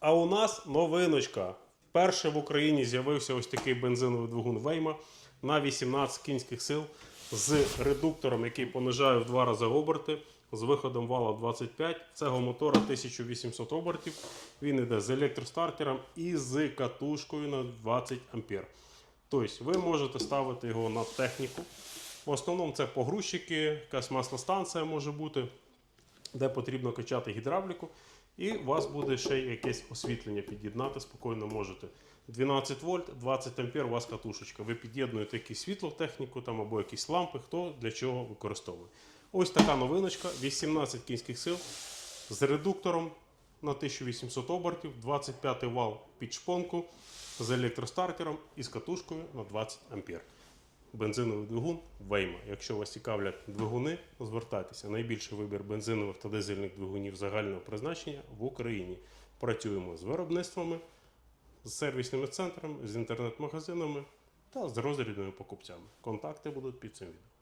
А у нас новиночка. Вперше в Україні з'явився ось такий бензиновий двигун Вейма на 18 кінських сил з редуктором, який понижає в два рази оберти, з виходом вала 25. Цього мотора 1800 обертів. Він йде з електростартером і з катушкою на 20 ампер. Тобто ви можете ставити його на техніку. В основному це погрузчики, якась маслостанція може бути де потрібно качати гідравліку, і у вас буде ще якесь освітлення під'єднати. Спокійно можете. 12 вольт, 20 ампер у вас катушечка. Ви під'єднуєте якусь світлотехніку там, або якісь лампи, хто для чого використовує. Ось така новиночка: 18 кінських сил з редуктором на 1800 обертів, 25 вал під шпонку з електростартером і з катушкою на 20 ампер бензиновий двигун Вейма. Якщо вас цікавлять двигуни, звертайтеся. Найбільший вибір бензинових та дизельних двигунів загального призначення в Україні. Працюємо з виробництвами, з сервісними центрами, з інтернет-магазинами та з розрядними покупцями. Контакти будуть під цим відео.